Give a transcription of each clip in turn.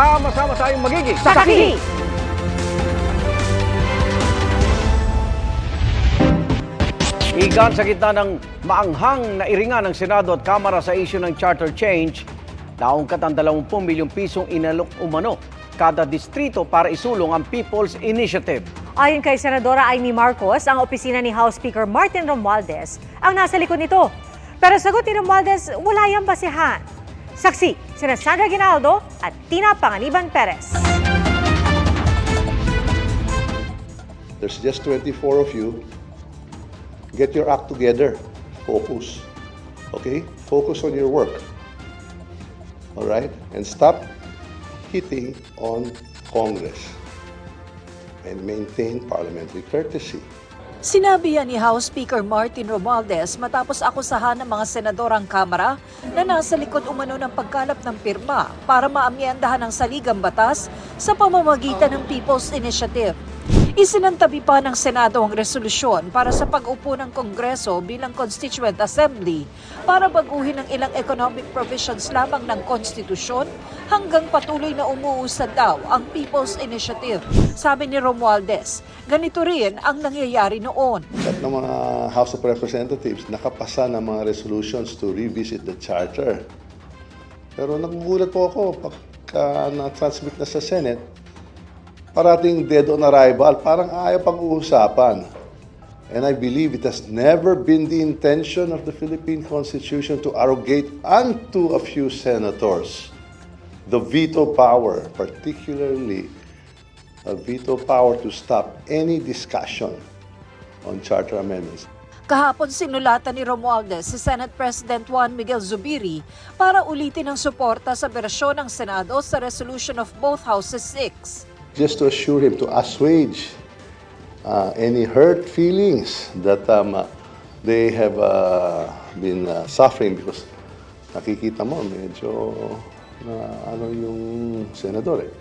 Sama-sama tayong magiging Sakaki! Igan sa gitna ng maanghang na iringan ng Senado at Kamara sa issue ng charter change, naungkat ang 20 milyong pisong inalok umano kada distrito para isulong ang People's Initiative. Ayon kay Senadora Amy Marcos, ang opisina ni House Speaker Martin Romualdez ang nasa likod nito. Pero sagot ni Romualdez, wala yang basihan. Saksi, sina Sandra Ginaldo at Tina Panganiban Perez. There's just 24 of you. Get your act together. Focus. Okay? Focus on your work. All right? And stop hitting on Congress. And maintain parliamentary courtesy. Sinabi yan ni House Speaker Martin Romualdez matapos akusahan ng mga senadorang Kamara na nasa likod umano ng pagkalap ng pirma para maamyandahan ang saligang batas sa pamamagitan ng People's Initiative. Isinantabi pa ng Senado ang resolusyon para sa pag-upo ng Kongreso bilang Constituent Assembly para baguhin ang ilang economic provisions lamang ng konstitusyon hanggang patuloy na umuusad daw ang People's Initiative. Sabi ni Romualdez, ganito rin ang nangyayari noon. At ng mga House of Representatives, nakapasa ng mga resolutions to revisit the charter. Pero nagugulat po ako pagka na-transmit na sa Senate, parating dead on arrival, parang ayaw pag-uusapan. And I believe it has never been the intention of the Philippine Constitution to arrogate unto a few senators the veto power, particularly a veto power to stop any discussion on charter amendments. Kahapon sinulatan ni Romualdez si Senate President Juan Miguel Zubiri para ulitin ang suporta sa bersyon ng Senado sa resolution of both Houses 6. just to assure him to assuage uh, any hurt feelings that um, uh, they have uh, been uh, suffering because nakikita mo medyo na ano yung senador eh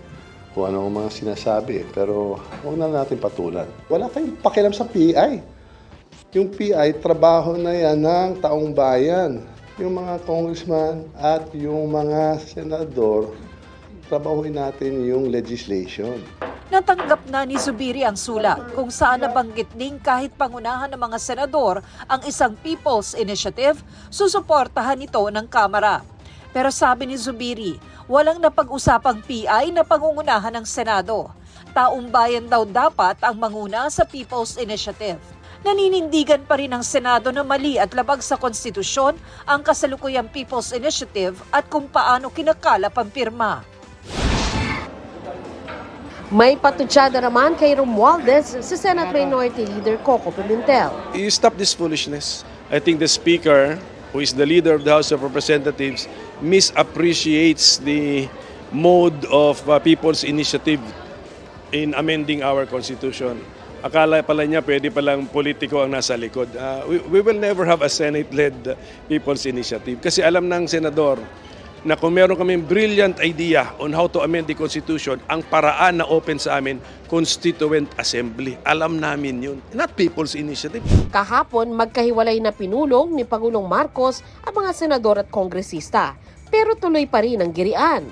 kung ano ang mga sinasabi eh. pero huwag na natin patulan wala tayong pakialam sa PI yung PI trabaho na yan ng taong bayan yung mga congressman at yung mga senador trabahuin natin yung legislation. Natanggap na ni Zubiri ang sulat kung saan nabanggit ding kahit pangunahan ng mga senador ang isang People's Initiative, susuportahan ito ng Kamara. Pero sabi ni Zubiri, walang napag-usapang PI na pangungunahan ng Senado. Taong bayan daw dapat ang manguna sa People's Initiative. Naninindigan pa rin ang Senado na mali at labag sa konstitusyon ang kasalukuyang People's Initiative at kung paano kinakalap ang pirma. May patutsada naman kay Romualdez si Senate Minority Leader Coco Pimentel. you stop this foolishness. I think the Speaker, who is the leader of the House of Representatives, misappreciates the mode of uh, people's initiative in amending our Constitution. Akala pala niya pwede palang politiko ang nasa likod. Uh, we, we will never have a Senate-led people's initiative. Kasi alam ng Senador na kung meron kaming brilliant idea on how to amend the Constitution, ang paraan na open sa amin, Constituent Assembly. Alam namin yun. Not people's initiative. Kahapon, magkahiwalay na pinulong ni Pangulong Marcos ang mga senador at kongresista. Pero tuloy pa rin ang girian.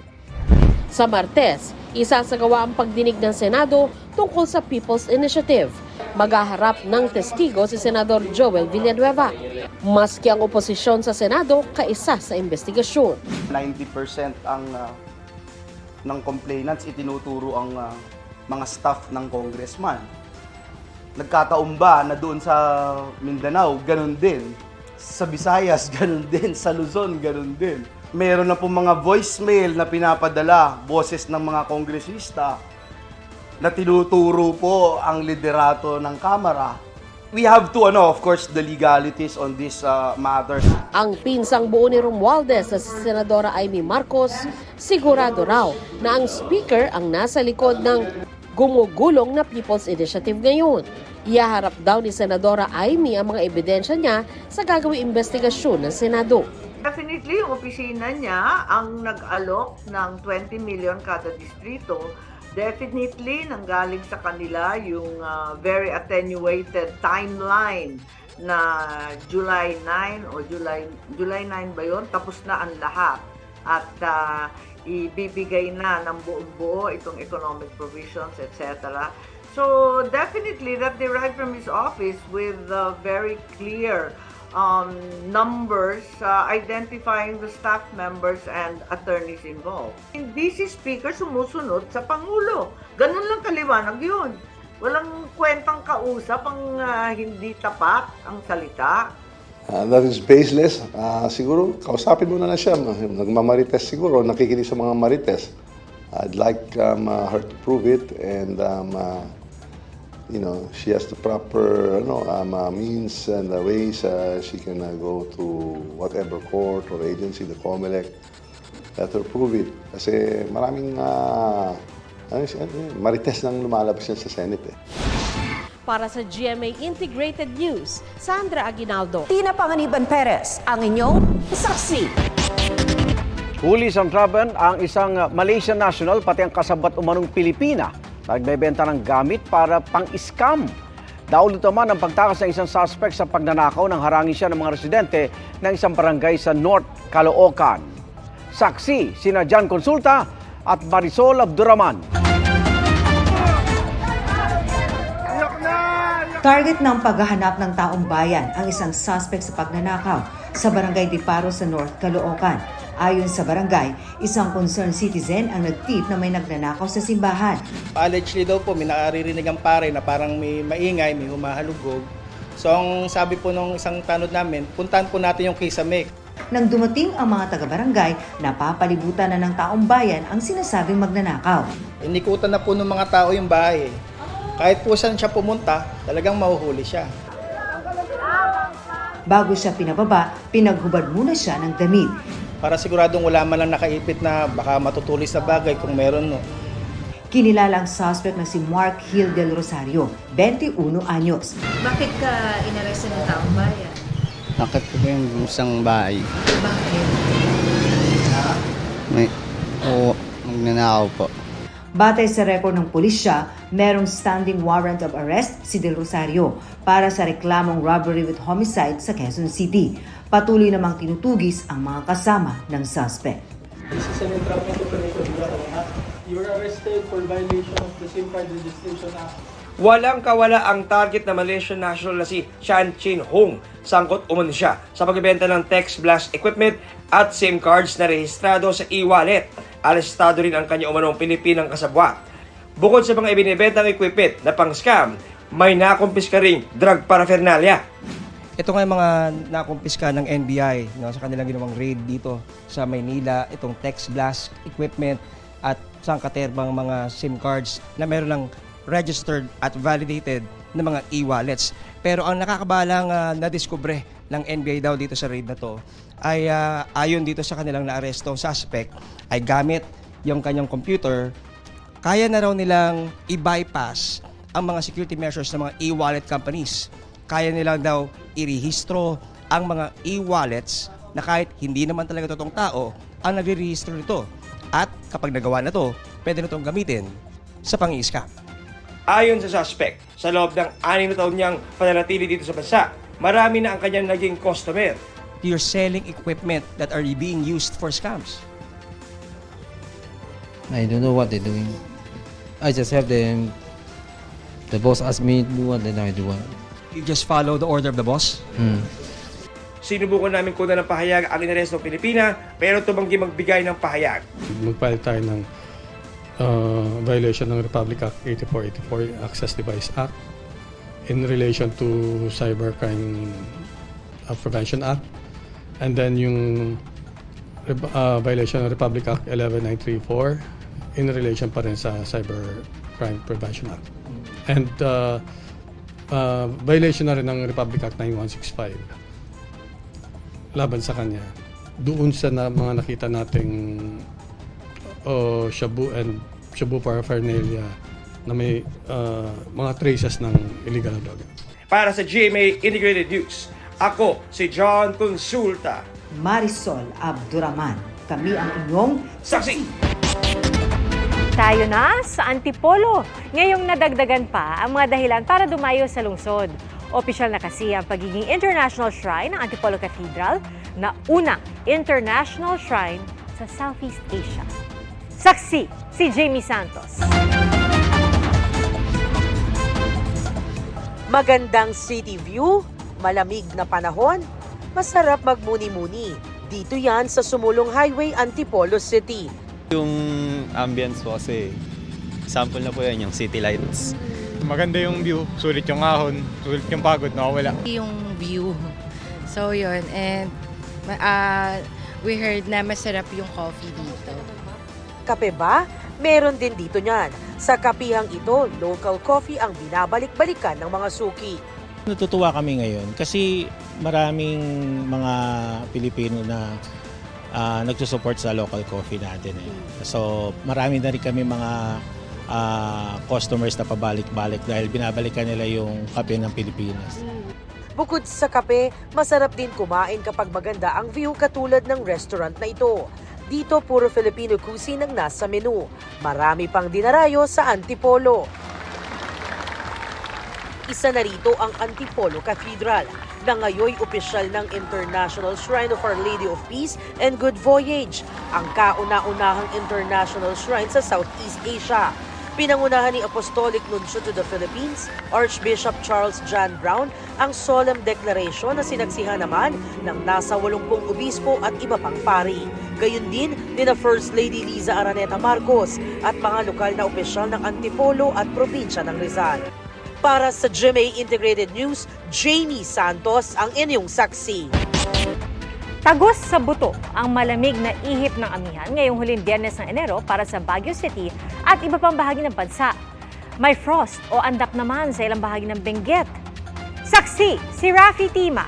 Sa Martes, isasagawa ang pagdinig ng Senado tungkol sa People's Initiative. Maghaharap ng testigo si Senador Joel Villanueva. Maski ang oposisyon sa Senado, kaisa sa investigasyon. 90% ang ah, ng complainants itinuturo ang ah, mga staff ng congressman. Nagkataon ba na doon sa Mindanao, ganun din. Sa Visayas, ganun din. Sa Luzon, ganun din. Meron na po mga voicemail na pinapadala, boses ng mga kongresista na tinuturo po ang liderato ng Kamara. We have to, ano, of course, the legalities on this ah, matter. Ang pinsang buo ni Romualdez sa si Senadora Amy Marcos, sigurado raw na ang speaker ang nasa likod ng gumugulong na People's Initiative ngayon. Iyaharap daw ni Senadora Amy ang mga ebidensya niya sa gagawing investigasyon ng Senado. Definitely, yung opisina niya ang nag-alok ng 20 million kada distrito. Definitely, nanggaling sa kanila yung ah, very attenuated timeline na July 9 o July July 9 ba yun? Tapos na ang lahat. at ah, ibibigay na ng buong buo itong economic provisions, etc. So definitely that derived from his office with uh, very clear um, numbers uh, identifying the staff members and attorneys involved. Hindi si Speaker sumusunod sa Pangulo. Ganun lang kaliwanag yun. Walang kwentang kausap ang ah, hindi tapat ang salita. Uh, that is baseless. Ah, siguro, kausapin mo na na siya. Nagmamarites siguro, nakikinig sa mga marites. I'd like um, uh, her to prove it and um, uh, you know, she has the proper ano, um, uh, means and uh, ways uh, she can uh, go to whatever court or agency, the COMELEC, let her prove it. Kasi maraming uh, ano, siya, ano marites nang lumalabas yan sa Senate eh. Para sa GMA Integrated News, Sandra Aguinaldo. Tina Panganiban Perez, ang inyong saksi. Huli sa Traben ang isang Malaysian national pati ang kasabat umanong Pilipina na nagbebenta ng gamit para pang-scam. Daulot naman ang pagtakas ng isang suspect sa pagnanakaw ng harangin siya ng mga residente ng isang barangay sa North Caloocan. Saksi, sina Jan Consulta at Marisol Abduraman. Target ng paghahanap ng taong bayan ang isang suspect sa pagnanakaw sa barangay Diparo sa North Caloocan. Ayon sa barangay, isang concerned citizen ang nagtip na may nagnanakaw sa simbahan. Allegedly daw po, may nakaririnig ang pare na parang may maingay, may humahalugog. So ang sabi po nung isang tanod namin, puntahan po natin yung MEC. Nang dumating ang mga taga-barangay, napapalibutan na ng taong bayan ang sinasabing magnanakaw. Inikutan na po ng mga tao yung bahay. Kahit po saan siya pumunta, talagang mahuhuli siya. Bago siya pinababa, pinaghubad muna siya ng damit. Para siguradong wala man lang nakaipit na baka matutulis na bagay kung meron no. Kinilala ang suspect na si Mark Hill del Rosario, 21 anyos. Bakit ka inaresto ng taong bayan? Nakit ko yung isang bahay. Bakit? May, oo, magnanakaw po. Batay sa rekord ng pulisya, merong standing warrant of arrest si Del Rosario para sa reklamong robbery with homicide sa Quezon City. Patuloy namang tinutugis ang mga kasama ng suspect. This is an entrapment. You were arrested for violation of the SIM card registration act. Walang kawala ang target na Malaysian national na si Chan Chin Hong. Sangkot umano siya sa pagbebenta ng text blast equipment at SIM cards na rehistrado sa e-wallet. Arestado rin ang kanya umanong Pilipinang kasabwat. Bukod sa mga ibinibentang equipment na pang-scam, may nakumpiska ring drug paraphernalia. Ito nga yung mga nakumpiska ng NBI no, sa kanilang ginawang raid dito sa Maynila, itong text blast equipment at sangkaterbang mga SIM cards na meron ng registered at validated na mga e-wallets. Pero ang nakakabalang uh, nadiskubre ng NBI daw dito sa raid na to ay ah, ayon dito sa kanilang naarestong suspect ay gamit yung kanyang computer kaya na raw nilang i-bypass ang mga security measures ng mga e-wallet companies. Kaya nilang daw irehistro ang mga e-wallets na kahit hindi naman talaga totoong tao ang nagre-register nito. At kapag nagawa na to, pwede na itong gamitin sa pang-i-scam. Ayon sa suspect, sa loob ng anim na taon niyang pananatili dito sa bansa, marami na ang kanyang naging customer. You're selling equipment that are being used for scams. I don't know what they're doing. I just have them, the boss asked me to do one, then I do one. You just follow the order of the boss. Hmm. Sinubukan namin kunan ng pahayag ang inarestong Pilipina pero tumanggi magbigay ng pahayag. Mag-file tayo ng uh, violation ng Republic Act 8484 Access Device Act in relation to Cybercrime uh, Prevention Act and then yung uh, violation ng Republic Act 11934 in relation pa rin sa Cybercrime Prevention Act. And uh, uh, violation na rin ng Republic Act 9165 laban sa kanya doon sa na, mga nakita nating uh, shabu and shabu paraphernalia na may uh, mga traces ng illegal na droga. Para sa GMA Integrated News, ako si John Consulta. Marisol Abduraman, kami ang inyong Saksi! Tayo na sa Antipolo. Ngayong nadagdagan pa ang mga dahilan para dumayo sa lungsod. Opisyal na kasi ang pagiging international shrine ng Antipolo Cathedral na unang international shrine sa Southeast Asia. Saksi si Jamie Santos. Magandang city view, malamig na panahon, masarap magmuni-muni. Dito yan sa Sumulong Highway, Antipolo City. Yung ambience po kasi, sample na po yan yung city lights. Maganda yung view, sulit yung ahon, sulit yung pagod, nakawala. Yung view. So yun, and uh, we heard na masarap yung coffee dito. Kape ba? Meron din dito niyan. Sa kapihang ito, local coffee ang binabalik-balikan ng mga suki. Natutuwa kami ngayon kasi maraming mga Pilipino na uh, nagsusupport sa local coffee natin. Eh. So marami na rin kami mga ah, customers na pabalik-balik dahil binabalikan nila yung kape ng Pilipinas. Bukod sa kape, masarap din kumain kapag maganda ang view katulad ng restaurant na ito. Dito puro Filipino cuisine ang nasa menu. Marami pang dinarayo sa Antipolo. Isa na rito ang Antipolo Cathedral na ngayoy opisyal ng International Shrine of Our Lady of Peace and Good Voyage, ang kauna-unahang international shrine sa Southeast Asia. Pinangunahan ni Apostolic Nuncio to the Philippines, Archbishop Charles John Brown, ang solemn declaration na sinaksihan naman ng nasa 80 obispo at iba pang pari. Gayun din ni na First Lady Liza Araneta Marcos at mga lokal na opisyal ng Antipolo at probinsya ng Rizal. Para sa GMA Integrated News, Jamie Santos ang inyong saksi. Tagos sa buto ang malamig na ihip ng amihan ngayong huling biyernes ng Enero para sa Baguio City at iba pang bahagi ng bansa. May frost o andap naman sa ilang bahagi ng Benguet. Saksi si Rafi Tima.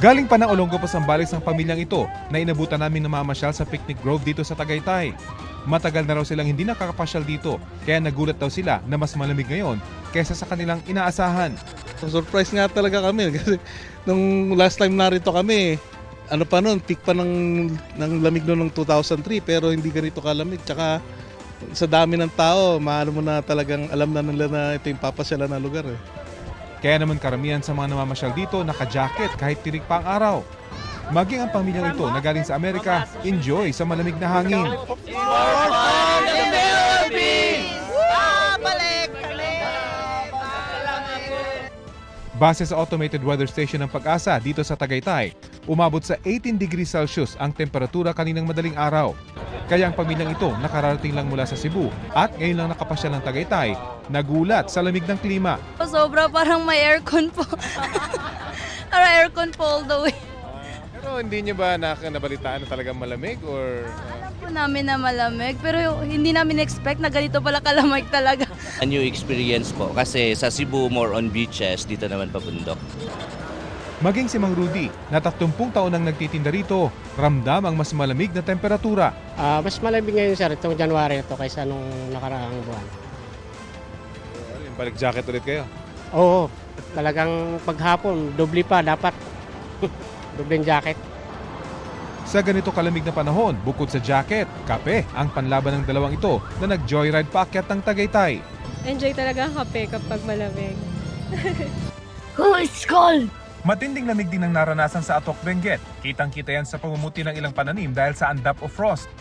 Galing pa ng Olongo Pasambales ang pamilyang ito na inabutan namin na mamasyal sa picnic grove dito sa Tagaytay. Matagal na raw silang hindi nakakapasyal dito kaya nagulat daw sila na mas malamig ngayon kaysa sa kanilang inaasahan. Surprise nga talaga kami kasi nung last time narito kami, ano pa nun, peak pa ng, ng lamig noon ng 2003 pero hindi ganito kalamig. Tsaka sa dami ng tao, maano mo na talagang alam na nila na ito yung papasyalan na lugar eh. Kaya naman karamihan sa mga namamasyal dito naka-jacket kahit tirik pa ang araw. Maging ang pamilyang ito na galing sa Amerika, enjoy sa malamig na hangin. Base sa automated weather station ng pag-asa dito sa Tagaytay, umabot sa 18 degrees Celsius ang temperatura kaninang madaling araw. Kaya ang pamilyang ito nakararating lang mula sa Cebu at ngayon lang nakapasyal ng Tagaytay, nagulat sa lamig ng klima. Sobra parang may aircon po. Parang aircon po all the way. Pero hindi niyo ba nakanabalitaan na talagang malamig or Alam po namin na malamig, pero hindi namin expect na ganito pala kalamig talaga. A new experience po kasi sa Cebu more on beaches, dito naman pabundok. Maging si Mang Rudy, na 30 taon nang nagtitinda rito, ramdam ang mas malamig na temperatura. Ah, mas malamig ngayon sir itong January ito kaysa nung nakaraang buwan. Balik jacket ulit kayo. Oo, talagang paghapon, doble pa dapat. Dobleng jacket. Sa ganito kalamig na panahon, bukod sa jacket, kape ang panlaban ng dalawang ito na nag-joyride paakyat ng Tagaytay. Enjoy talaga ang kape kapag malamig. Matinding lamig din ang naranasan sa Atok Benguet. Kitang-kita yan sa pamumuti ng ilang pananim dahil sa andap o frost.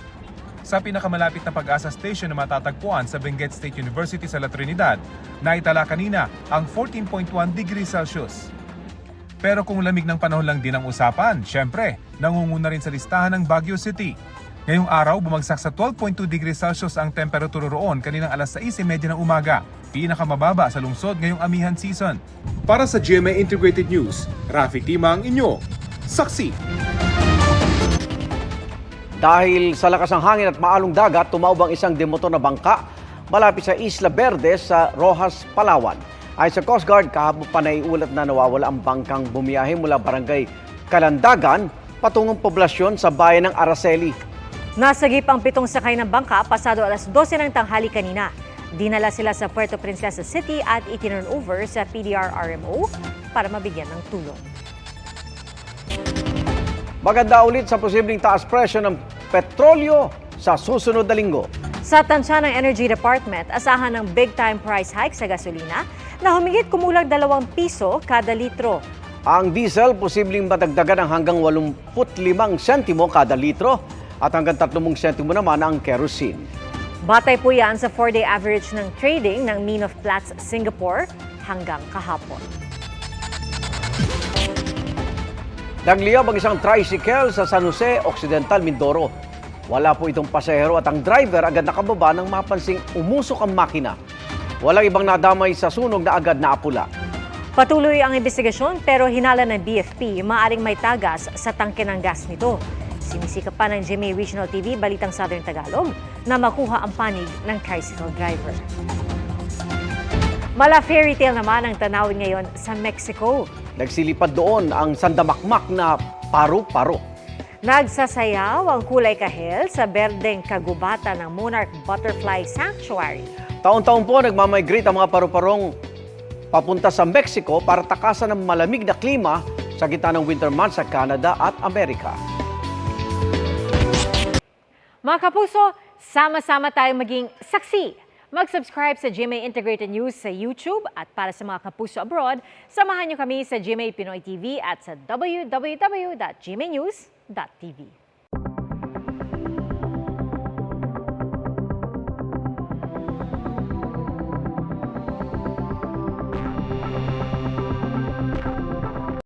Sa pinakamalapit na pag-asa station na matatagpuan sa Benguet State University sa La Trinidad, naitala kanina ang 14.1 degrees Celsius. Pero kung lamig ng panahon lang din ang usapan, syempre, nangunguna rin sa listahan ng Baguio City. Ngayong araw, bumagsak sa 12.2 degrees Celsius ang temperatura roon kaninang alas 6.30 ng umaga. Pinakamababa sa lungsod ngayong amihan season. Para sa GMA Integrated News, Rafi Tima ang inyo. Saksi! Dahil sa lakas ng hangin at maalong dagat, tumaob ang isang demotor na bangka malapit sa Isla Verde sa Rojas, Palawan. Ayon sa Coast Guard, kahapon pa naiulat na nawawala ang bangkang bumiyahe mula barangay Kalandagan patungong poblasyon sa bayan ng Araceli. Nasagip ang pitong sakay ng bangka pasado alas 12 ng tanghali kanina. Dinala sila sa Puerto Princesa City at itinurn over sa PDR-RMO para mabigyan ng tulong. Maganda ulit sa posibleng taas presyo ng petrolyo sa susunod na linggo. Sa tansya ng Energy Department, asahan ng big-time price hike sa gasolina na humigit kumulang dalawang piso kada litro. Ang diesel posibleng madagdagan ng hanggang 85 sentimo kada litro at hanggang 30 sentimo naman ang kerosene. Batay po yan sa 4-day average ng trading ng Mean of Platts Singapore hanggang kahapon. Nagliyab ang isang tricycle sa San Jose, Occidental, Mindoro. Wala po itong pasahero at ang driver agad nakababa nang mapansing umusok ang makina. Walang ibang nadamay sa sunog na agad naapula. Patuloy ang investigasyon pero hinala ng BFP maaring may tagas sa tangke ng gas nito. Sinisikap pa ng GMA Regional TV Balitang Southern Tagalog na makuha ang panig ng tricycle driver. Mala fairy tale naman ang tanawin ngayon sa Mexico. Nagsilipad doon ang sandamakmak na paru-paro. Nagsasayaw ang kulay kahel sa berdeng kagubatan ng Monarch Butterfly Sanctuary. Taon-taon po nagmamigrate ang mga paru-parong papunta sa Mexico para takasan ng malamig na klima sa gitna ng winter months sa Canada at Amerika. Mga kapuso, sama-sama tayong maging saksi. Mag-subscribe sa GMA Integrated News sa YouTube at para sa mga kapuso abroad, samahan niyo kami sa GMA Pinoy TV at sa www.gmanews.tv.